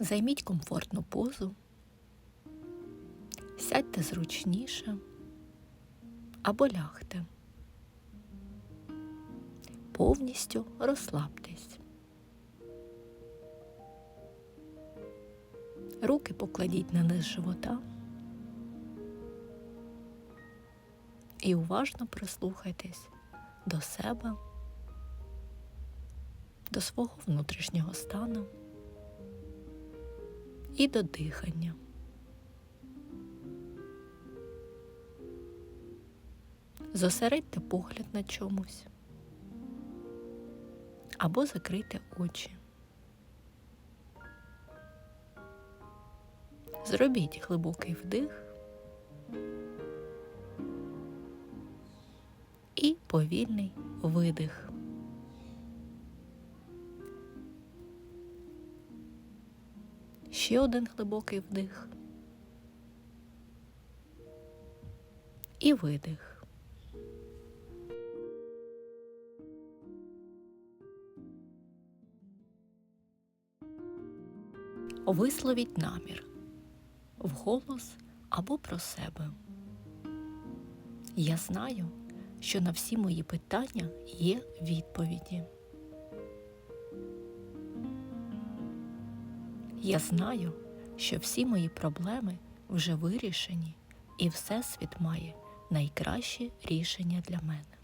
Займіть комфортну позу, сядьте зручніше або лягте. Повністю розслабтесь. Руки покладіть на низ живота і уважно прислухайтесь до себе, до свого внутрішнього стану і до дихання. Зосередьте погляд на чомусь або закрийте очі. Зробіть глибокий вдих і повільний видих. Ще один глибокий вдих і видих. Висловіть намір вголос або про себе. Я знаю, що на всі мої питання є відповіді. Я знаю, що всі мої проблеми вже вирішені, і Всесвіт має найкраще рішення для мене.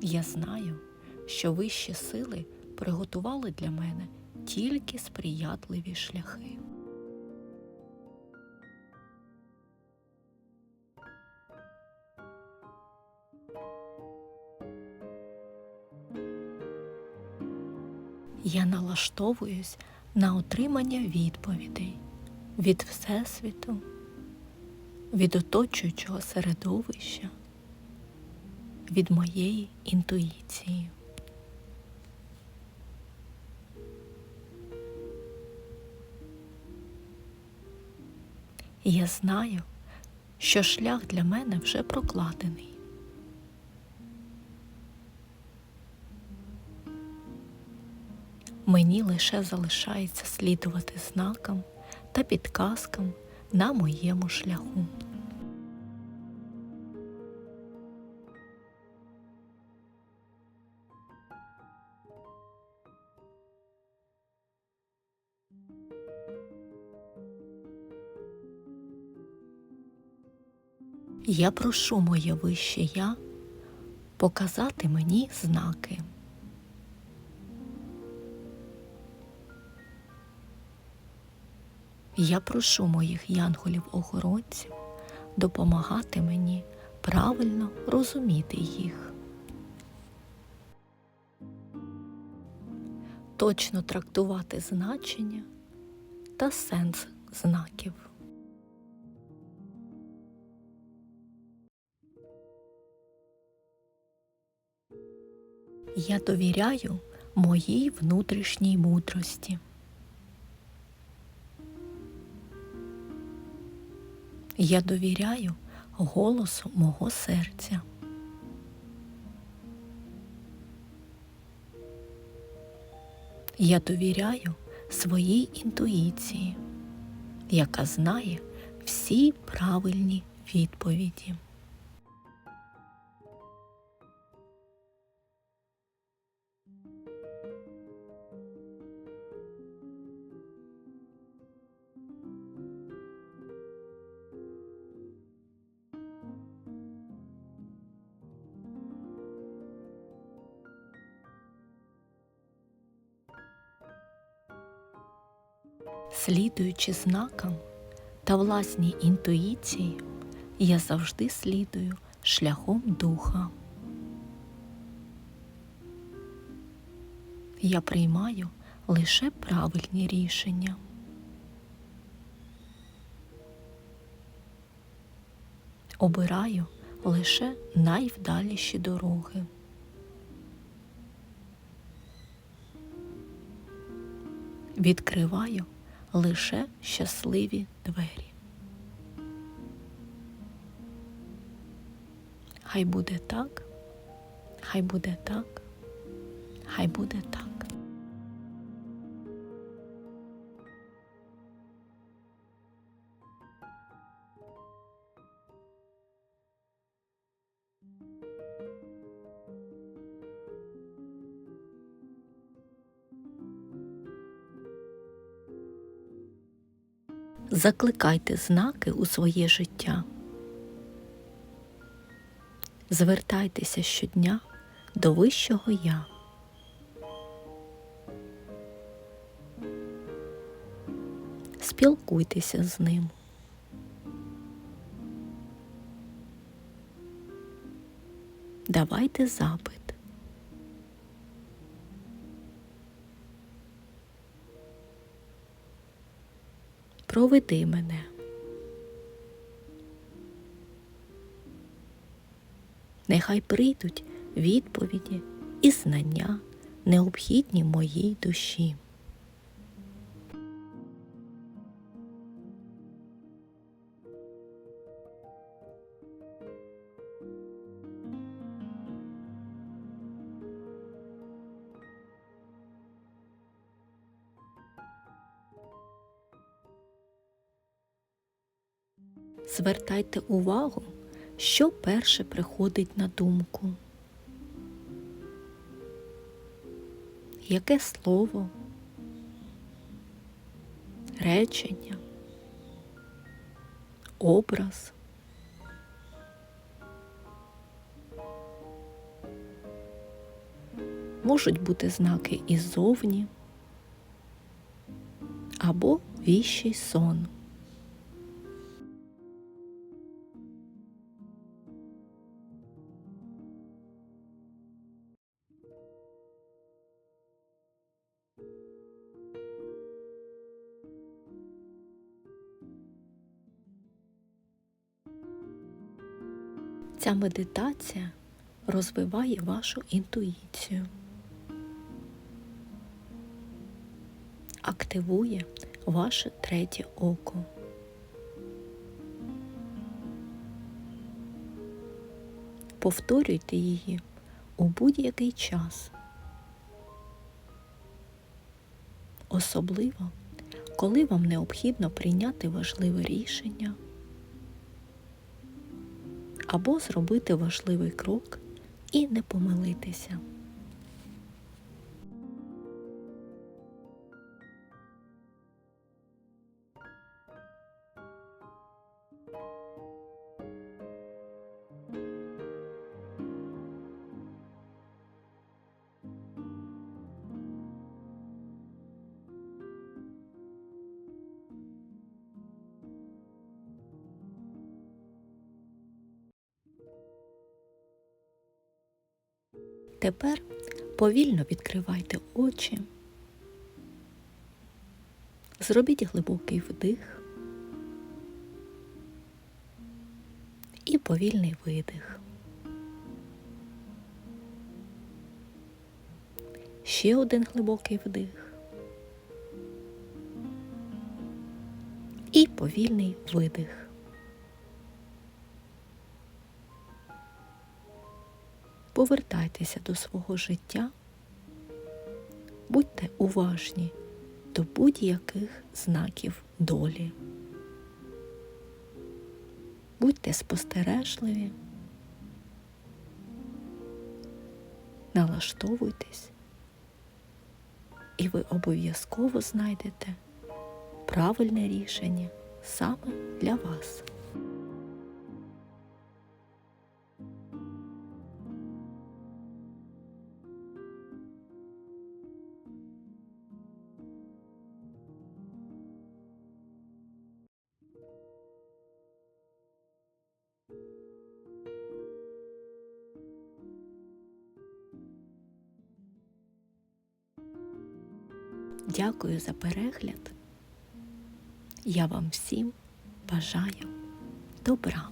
Я знаю, що вищі сили приготували для мене тільки сприятливі шляхи. Я налаштовуюсь на отримання відповідей від Всесвіту, від оточуючого середовища, від моєї інтуїції. Я знаю, що шлях для мене вже прокладений. Мені лише залишається слідувати знакам та підказкам на моєму шляху. Я прошу моє вище я показати мені знаки. Я прошу моїх янголів-охоронців допомагати мені правильно розуміти їх. Точно трактувати значення та сенс знаків. Я довіряю моїй внутрішній мудрості. Я довіряю голосу мого серця. Я довіряю своїй інтуїції, яка знає всі правильні відповіді. Слідуючи знакам та власній інтуїції, я завжди слідую шляхом духа. Я приймаю лише правильні рішення. Обираю лише найвдаліші дороги. Відкриваю лише щасливі двері. Хай буде так, Хай буде так, хай буде так. Закликайте знаки у своє життя. Звертайтеся щодня до Вищого Я. Спілкуйтеся з ним. Давайте запит. Проведи мене. Нехай прийдуть відповіді і знання, необхідні моїй душі. Звертайте увагу, що перше приходить на думку. Яке слово, речення, образ. Можуть бути знаки іззовні або віщий сон. Ця медитація розвиває вашу інтуїцію, активує ваше третє око. Повторюйте її у будь-який час, особливо, коли вам необхідно прийняти важливе рішення або зробити важливий крок і не помилитися. Тепер повільно відкривайте очі, зробіть глибокий вдих і повільний видих. Ще один глибокий вдих і повільний видих. Повертайтеся до свого життя, будьте уважні до будь-яких знаків долі. Будьте спостережливі, налаштовуйтесь, і ви обов'язково знайдете правильне рішення саме для вас. Дякую за перегляд. Я вам всім бажаю добра.